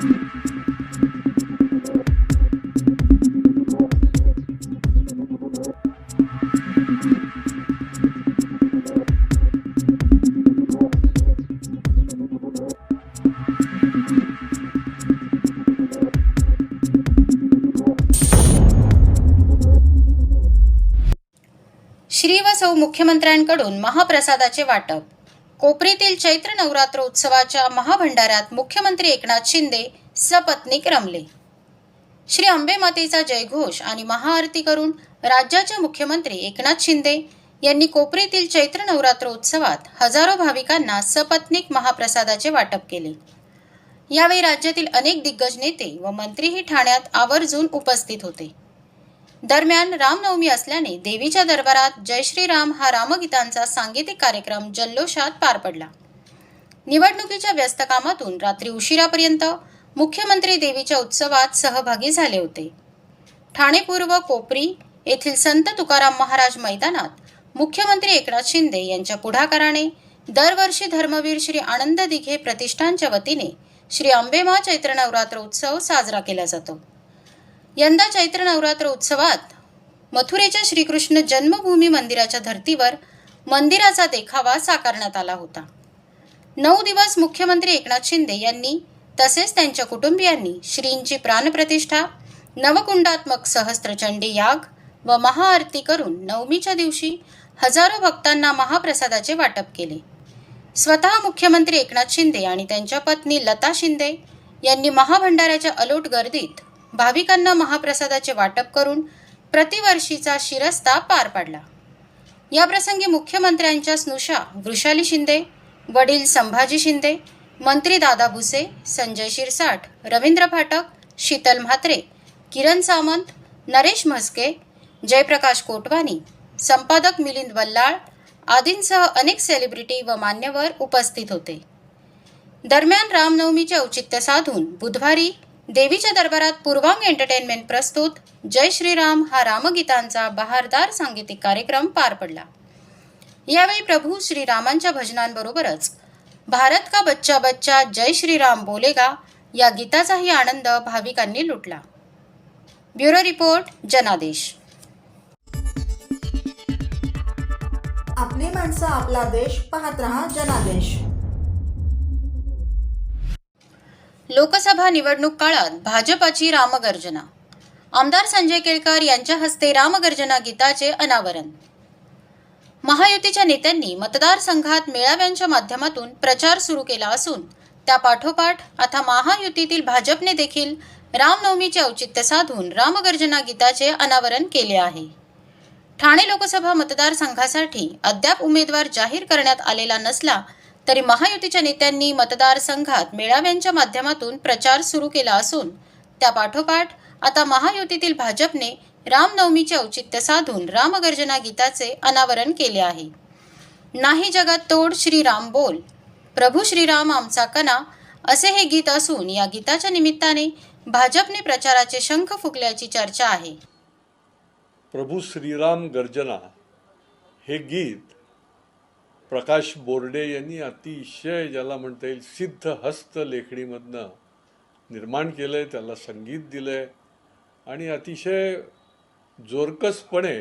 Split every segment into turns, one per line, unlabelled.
श्री व सौ मुख्यमंत्र्यांकडून महाप्रसादाचे वाटप कोपरीतील चैत्र नवरात्र उत्सवाच्या महाभंडाऱ्यात मुख्यमंत्री एकनाथ शिंदे सपत्नीक रमले. श्री आंबेमातेचा जयघोष आणि महाआरती करून राज्याचे मुख्यमंत्री एकनाथ शिंदे यांनी कोपरीतील चैत्र नवरात्र उत्सवात हजारो भाविकांना सपत्नीक महाप्रसादाचे वाटप केले. यावेळी राज्यातील अनेक दिग्गज नेते व मंत्रीही ठाण्यात आवर्जून उपस्थित होते. दरम्यान रामनवमी असल्याने देवीच्या दरबारात जय श्रीराम हा रामगीतांचा सांगीतिक कार्यक्रम जल्लोषात पार पडला. निवडणुकीच्या व्यस्त कामातून रात्री उशिरापर्यंत मुख्यमंत्री देवीच्या उत्सवात सहभागी झाले होते. ठाणे पूर्व कोपरी येथील संत तुकाराम महाराज मैदानात मुख्यमंत्री एकनाथ शिंदे यांच्या पुढाकाराने दरवर्षी धर्मवीर श्री आनंद दिघे प्रतिष्ठानच्या वतीने श्री अंबेमा चैत्र नवरात्र उत्सव साजरा केला जातो. यंदा चैत्र नवरात्र उत्सवात मथुरेच्या श्रीकृष्ण जन्मभूमी मंदिराच्या धर्तीवर मंदिराचा देखावा साकारण्यात आला होता. नऊ दिवस मुख्यमंत्री एकनाथ शिंदे यांनी तसेच त्यांच्या कुटुंबियांनी श्रींची प्राणप्रतिष्ठा नवकुंडात्मक सहस्त्रचंडी याग व महाआरती करून नवमीच्या दिवशी हजारो भक्तांना महाप्रसादाचे वाटप केले. स्वतः मुख्यमंत्री एकनाथ शिंदे आणि त्यांच्या पत्नी लता शिंदे यांनी महाभंडाऱ्याच्या अलोट गर्दीत भाविकांना महाप्रसादाचे वाटप करून प्रतिवर्षीचा शिरस्ता पार पाडला. याप्रसंगी मुख्यमंत्र्यांच्या स्नुषा वृषाली शिंदे वडील संभाजी शिंदे मंत्री दादा भुसे संजय शिरसाट रवींद्र फाटक शीतल म्हात्रे किरण सामंत नरेश म्हस्के जयप्रकाश कोटवानी संपादक मिलिंद वल्लाळ आदींसह अनेक सेलिब्रिटी व मान्यवर उपस्थित होते. दरम्यान रामनवमीचे औचित्य साधून बुधवारी देवीच्या दरबारात पूर्वांग एंटरटेनमेंट प्रस्तुत जय श्रीराम हा रामगीतांचा बहारदार सांगीतिक कार्यक्रम पार पडला. यावेळी प्रभू श्रीरामांच्या भजनांबरोबरच भारत का बच्चा बच्चा जय श्रीराम बोलेगा या गीताचाही आनंद भाविकांनी लुटला. ब्युरो रिपोर्ट जनादेश.
आपली माणसं आपला देश पाहत रहा जनादेश.
लोकसभा निवडणूक काळात भाजपाची रामगर्जना. आमदार संजय केळकर यांच्या हस्ते रामगर्जना गीताचे अनावरण. महायुतीच्या नेत्यांनी मतदारसंघात मेळाव्यांच्या माध्यमातून प्रचार सुरू केला असून त्या पाठोपाठ आता महायुतीतील भाजपने देखील रामनवमीचे औचित्य साधून रामगर्जना गीताचे अनावरण केले आहे. ठाणे लोकसभा मतदारसंघासाठी अद्याप उमेदवार जाहीर करण्यात आलेला नसला तरी महायुतीच्या नेत्यांनी मतदारसंघात मेळाव्यांच्या माध्यमातून प्रचार सुरू केला असून त्या पाठोपाठ आता महायुतीतील भाजपने रामनवमीचे औचित्य साधून रामगर्जना गीताचे अनावरण केले आहे. नाही जगात तोड श्रीराम बोल प्रभू श्रीराम आमचा कना असे हे गीत असून या गीताच्या निमित्ताने भाजपने प्रचाराचे शंख फुकल्याची चर्चा आहे.
प्रभू श्रीराम गर्जना हे गीत प्रकाश बोर्डे यांनी अतिशय ज्याला म्हणता येईल सिद्ध हस्त लेखणीमधनं निर्माण केलं आहे त्याला संगीत दिलं आहे आणि अतिशय जोरकसपणे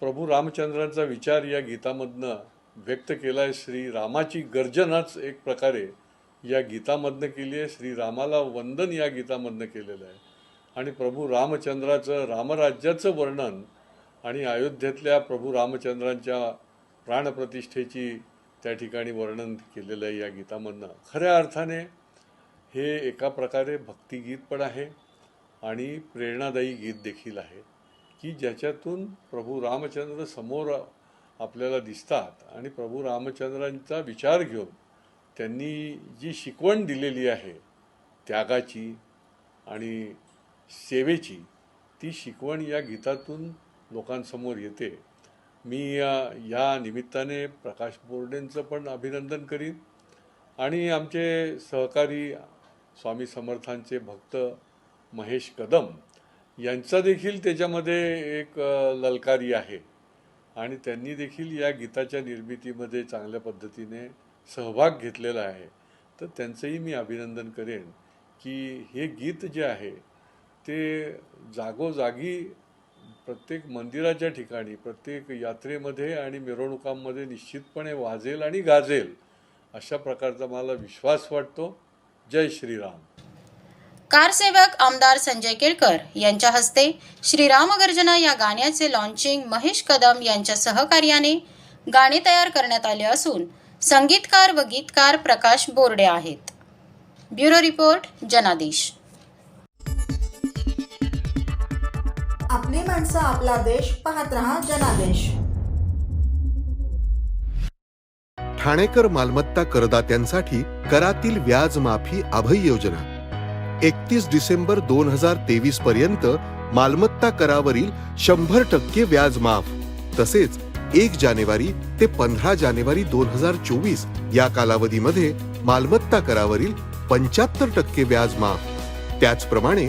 प्रभू रामचंद्रांचा विचार या गीतामधनं व्यक्त केला आहे श्रीरामाची गर्जनाच एक प्रकारे या गीतामधनं केली आहे. श्रीरामाला वंदन या गीतामधनं केलेलं आहे. आणि प्रभू रामचंद्राचं रामराज्याचं वर्णन आणि अयोध्येतल्या प्रभू रामचंद्रांच्या प्राणप्रतिष्ठेची त्या ठिकाणी वर्णन केलेलं आहे या गीतामधनं. खऱ्या अर्थाने हे एका प्रकारे भक्तिगीत पण आहे आणि प्रेरणादायी गीत देखील आहे की ज्याच्यातून प्रभू रामचंद्र समोर आपल्याला दिसतात आणि प्रभू रामचंद्रांचा विचार घेऊन त्यांनी जी शिकवण दिलेली आहे त्यागाची आणि सेवेची ती शिकवण या गीतातून लोकांसमोर येते. मी या या निमित्ताने प्रकाश बोर्डेंचं पण अभिनंदन करीन. आणि आमचे सहकारी स्वामी समर्थांचे भक्त महेश कदम यांचा देखील त्याच्यामध्ये एक ललकारी आहे. आणि त्यांनी देखील या गीताच्या निर्मितीमध्ये चांगल्या पद्धतीने सहभाग घेतलेला आहे. तर त्यांचंही मी अभिनंदन करेन की हे गीत जे आहे ते जागोजागी प्रत्येक मंदिराच्या ठिकाणी प्रत्येक यात्रेमध्ये आणि मिरवणुकांमध्ये निश्चितपणे वाजेल आणि गाजेल अशा प्रकारचा मला विश्वास वाटतो. जय श्रीराम.
कारसेवक आमदार संजय केळकर यांच्या हस्ते श्रीराम गर्जना या गाण्याचे लॉन्चिंग महेश कदम यांच्या सहकार्याने गाणे तयार करण्यात आले असून संगीतकार व गीतकार प्रकाश बोर्डे आहेत. ब्युरो रिपोर्ट जनादेश.
आपली माणसं आपला देश पाहत रहा जनादेश.
ठाणेकर मालमत्ता करदात्यांसाठी करातील व्याज माफी अभय योजना. एकतीस डिसेंबर दोन हजार तेवीस पर्यंत मालमत्ता करावरील शंभर टक्के व्याज माफ तसेच एक जानेवारी ते पंधरा जानेवारी दोन हजार चोवीस या कालावधीमध्ये मालमत्ता करावरील पंच्याहत्तर टक्के व्याज माफ त्याचप्रमाणे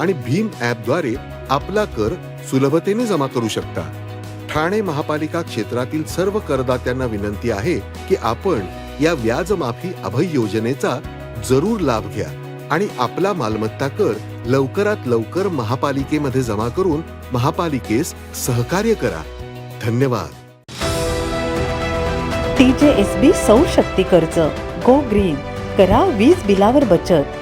आणि भीम ॲपद्वारे आपला कर सुलभतेने जमा करू शकता. ठाणे महापालिका क्षेत्रातील सर्व करदात्यांना विनंती आहे की आपण या व्याज माफी अभय योजनेचा जरूर लाभ घ्या आणि आपला मालमत्ता कर लवकरात लवकर महापालिकेमध्ये जमा करून महापालिकेस सहकार्य करा. धन्यवाद.
टीजेएसबी सौर शक्ती कर्ज गो ग्रीन. करा वीज बिलावर बचत.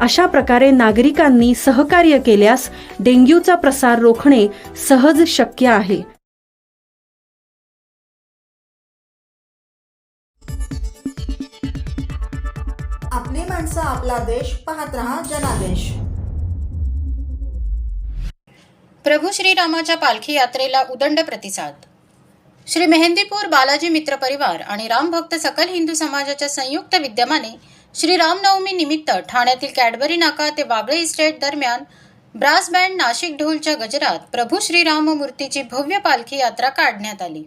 अशा प्रकारे नागरिकांनी सहकार्य केल्यास डेंग्यूचा प्रसार रोखणे सहज शक्य आहे.
आपली माणसं आपला देश पाहत रहा जनादेश.
प्रभू श्रीरामाच्या पालखी यात्रेला उदंड प्रतिसाद. श्री मेहंदीपूर बालाजी मित्र परिवार आणि रामभक्त सकल हिंदू समाजाच्या संयुक्त विद्यमाने श्री रामनवमी निमित्त ठाण्यातील कॅडबरी नाका ते वागळे इस्टेट दरम्यान ब्रास बँड नाशिक ढोलच्या गजरात प्रभू श्रीराम मूर्तीची भव्य पालखी यात्रा काढण्यात आली.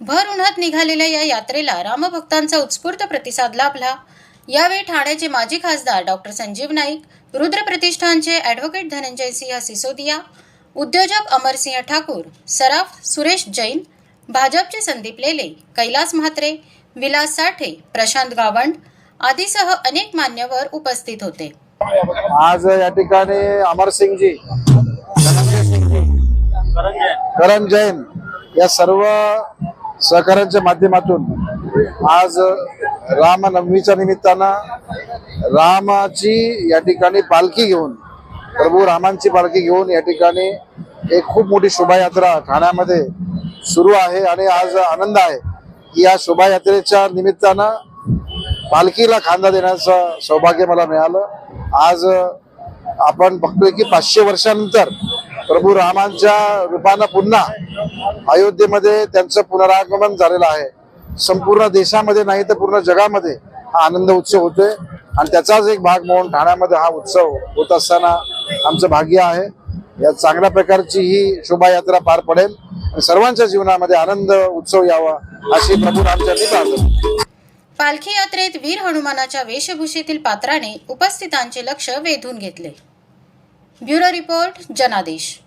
भर उन्हात निघालेल्या या यात्रेला रामभक्तांचा उत्स्फूर्त प्रतिसाद लाभला. यावेळी ठाण्याचे माजी खासदार डॉक्टर संजीव नाईक रुद्र प्रतिष्ठानचे ॲडव्होकेट धनंजय सिंह सिसोदिया उद्योजक अमरसिंह ठाकूर सराफ सुरेश जैन भाजपचे संदीप लेले कैलास म्हात्रे विलास साठे प्रशांत गावंड आदीसह अनेक मान्यवर उपस्थित होते.
आज या ठिकाणी अमरसिंगजी करण जैन या सर्व सहकार्यांच्या माध्यमातून आज रामनवमीच्या निमित्तानं रामाची या ठिकाणी पालखी घेऊन प्रभू रामांची पालखी घेऊन या ठिकाणी एक खूप मोठी शोभायात्रा ठाण्यामध्ये सुरू आहे आणि आज आनंद आहे. की या शोभायात्रेच्या निमित्तानं पालखीला खांदा देण्याचं सौभाग्य मला मिळालं. आज आपण बघतोय की पाचशे वर्षानंतर प्रभू रामांच्या रूपानं पुन्हा अयोध्येमध्ये त्यांचं पुनरागमन झालेलं आहे. संपूर्ण देशामध्ये नाही तर पूर्ण जगामध्ये हा आनंद उत्सव होतोय. आणि त्याचाच एक भाग म्हणून ठाण्यामध्ये हा उत्सव होत असताना आमचं भाग्य आहे. या चांगल्या प्रकारची ही शोभायात्रा पार पडेल. आणि सर्वांच्या जीवनामध्ये आनंद उत्सव यावा अशी प्रभू रामचंद्री प्रार्थना
पालखी यात्रेत वीर हनुमानाच्या वेशभूषेतील पात्राने उपस्थितांचे लक्ष वेधून घेतले. ब्युरो रिपोर्ट जनादेश.